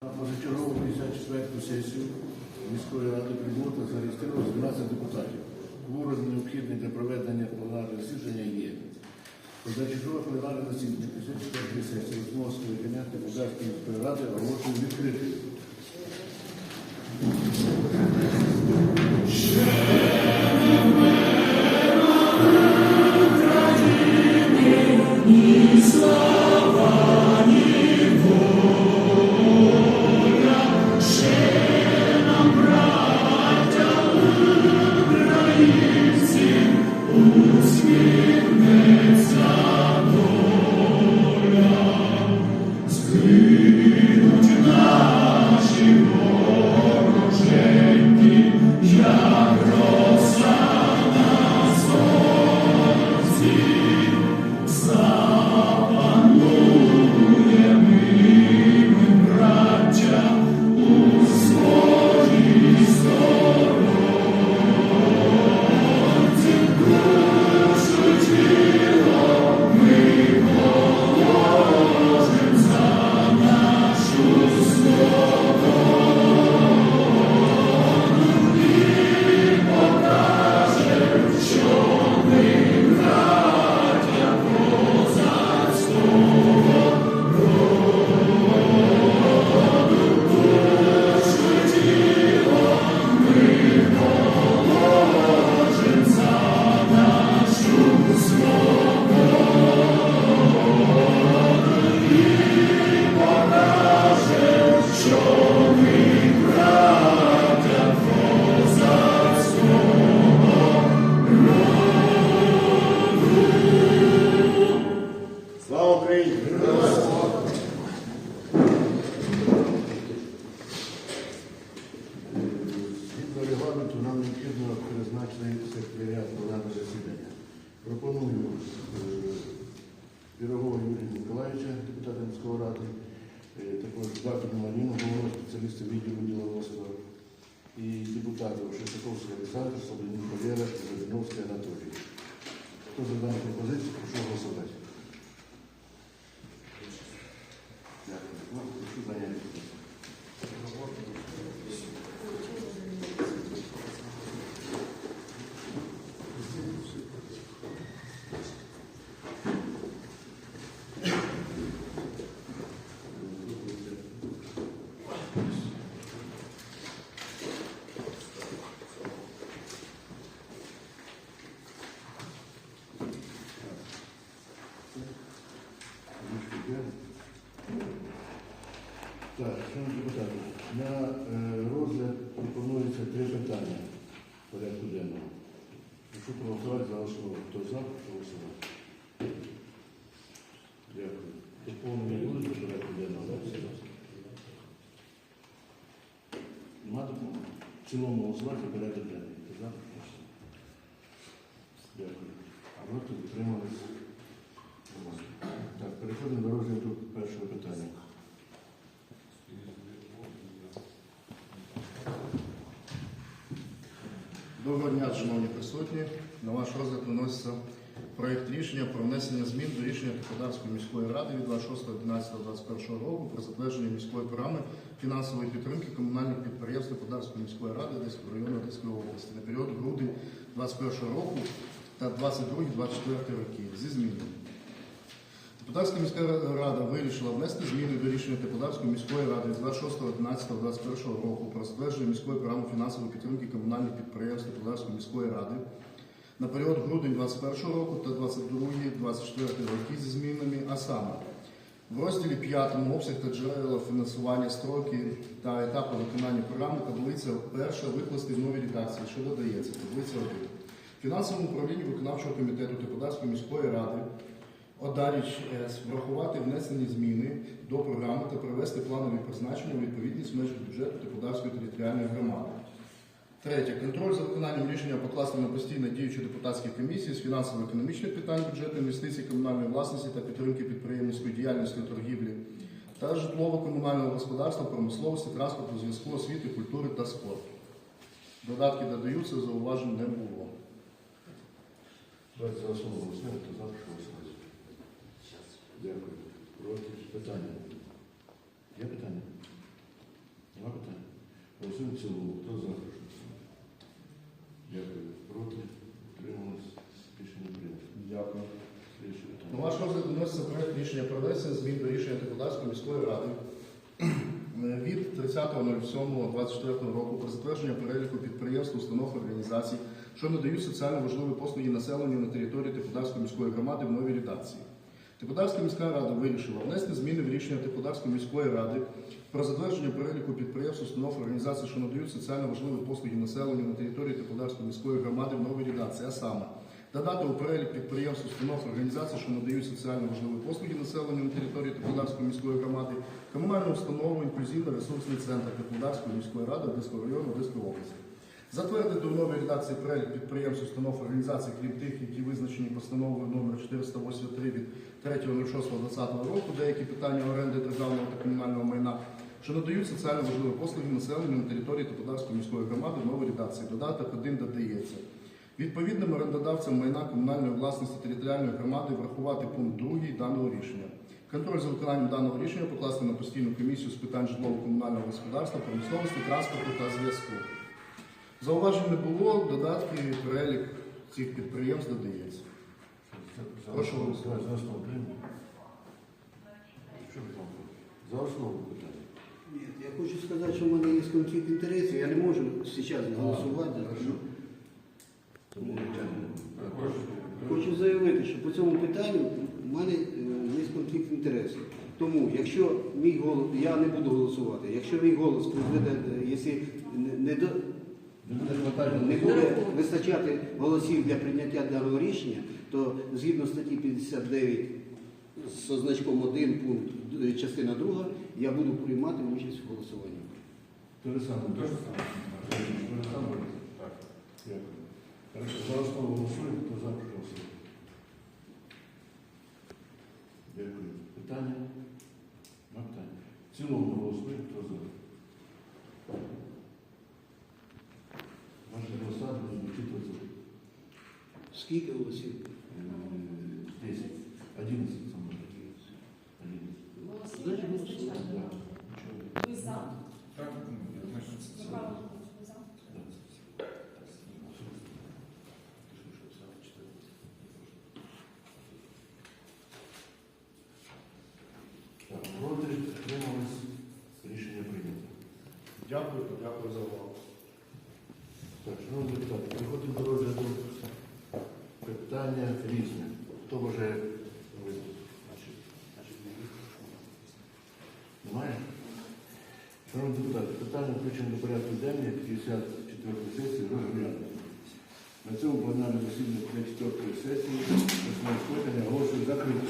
Позачергову 54-ту сесію міської ради прибута та зареєстровано 12 депутатів. Кворум необхідний для проведення пленарного засідання є. Позачергове пленарне засідання 54-ї сесії восьмого скликання депутатської міської ради оголошую відкритою. see. Пірогова Юрія Миколаївича, депутата міської ради, е, також Бабіна Маріну, головного спеціаліста відділу діловодства, і депутатів Шестаковський Олександр, Слободін Валера Забіновський Анатолій. Хто за дану пропозицію, прошу голосувати. Дякую. Ну, Прошу зайняти. місце. Так, шановні депутати, на е, розгляд пропонується три питання порядку денного. Прошу проголосувати за основу. Хто за, голосувати. Дякую. Доповнення будуть до порядку денного? так? Нема допомоги. В цілому голосувати порядок денний. Хто за, прошу. Дякую. А проти утримались? Немає. Так, переходимо до розгляду першого питання. Доброго дня, шановні присутні. На ваш розгляд виноситься проєкт рішення про внесення змін до рішення Теплодарської міської ради від 26.11.21 року про затвердження міської програми фінансової підтримки комунальних підприємств Теплодарської міської ради Одеського району Одеської області на період грудень 2021 року та 22-24 роки зі змінами. Депутатська міська рада вирішила внести зміни до рішення Депутатської міської ради від 26.11.21 року про затвердження міської програми фінансової підтримки комунальних підприємств Депутатської міської ради на період грудень 2021 року та 22-24 роки зі змінами, а саме в розділі 5 обсяг та джерела фінансування, строки та етапи виконання програми таблиця перша викласти в новій редакції, що додається, таблиця 1. Фінансовому управлінню виконавчого комітету Депутатської міської ради Одаріч С. врахувати внесені зміни до програми та привести планові призначення у відповідність меж бюджету Депутатської територіальної громади. Третє. Контроль за виконанням рішення покласти на постійно діючі депутатські комісії з фінансово-економічних питань бюджету, інвестицій, комунальної власності та підтримки підприємницької діяльності торгівлі та житлово-комунального господарства, промисловості, транспорту, зв'язку, освіти, культури та спорту. Додатки додаються, зауважень не було. Давайте за основу голосуємо, хто за, прошу голосувати. Дякую. Проти питання. Є питання? Голосуємо в цілому. Хто за? Дякую. Проти? Утримались? Рішення прийнято. Дякую. Слідче На питання. ваш розгляд виноситься проект рішення про внесення змін до рішення Теплодарської міської ради від 30.07.24 року про затвердження переліку підприємств, установ організацій, що надають соціально важливі послуги населенню на території Теплодарської міської громади в новій редакції. Теплодарська міська рада вирішила внести зміни в рішення Теплодарської міської ради про затвердження переліку підприємств, установ організацій, що надають соціально важливі послуги населенню на території Теплодарської міської громади в новій редакції, а саме Додати у перелік підприємств, установ, організацій, що надають соціально важливі послуги населенню на території Теплодарської міської громади, комунальну установу інклюзивно-ресурсний центр Теплодарської міської ради Одеського району Одеської області. Затвердити у новій редакції перелік підприємств, установ, організацій, крім тих, які визначені постановою номер 483 від 3.06.2020 року, деякі питання оренди державного та комунального майна, що надають соціально важливі послуги населенню на території Теплодарської міської громади в новій редакції. Додаток 1 додається. Відповідним орендодавцям майна комунальної власності територіальної громади врахувати пункт 2 даного рішення. Контроль за виконанням даного рішення покласти на постійну комісію з питань житлово-комунального господарства, промисловості, транспорту та зв'язку. Зауважень не було, додатки, перелік цих підприємств додається. Прошу. За основу там? За основу питання. Нет, я хочу сказати, що в мене є конфлікт інтересів, я не можу зараз голосувати. Тому. Так, прошу. Хочу заявити, що по цьому питанню в мене е, є конфлікт інтересів. Тому, якщо мій голос, я не буду голосувати, якщо мій голос призведе, е, якщо не, не, до, Не буде хватати не буде вистачати голосів для прийняття даного рішення, то згідно статті 59 з значком 1 пункт е, частина 2, я буду приймати участь в голосуванні. Те ж саме. Те ж саме. Те ж саме. Так. Дякую. Хорошо, За основу голосуємо, хто за, прошу. Дякую. Питання? Питань. В цілому голосуємо, хто за. Скільки голосів? е, 10, 11 саме. 11. Значить, голосуємо. Да. Нічого. Ви за? Так, ну, я знаю, що це все. Михайло, ви за? Так, проти, утримались, рішення прийнято. Дякую, дякую за увагу. Так, шановні депутати, переходимо до розгляду Питання різне. Хто бажає виступити? Немає? Шановні депутати, питання включено до порядку денного 54 сесії розглянути. На цьому пленарне засіданні 54 сесії скликання оголошую закритим.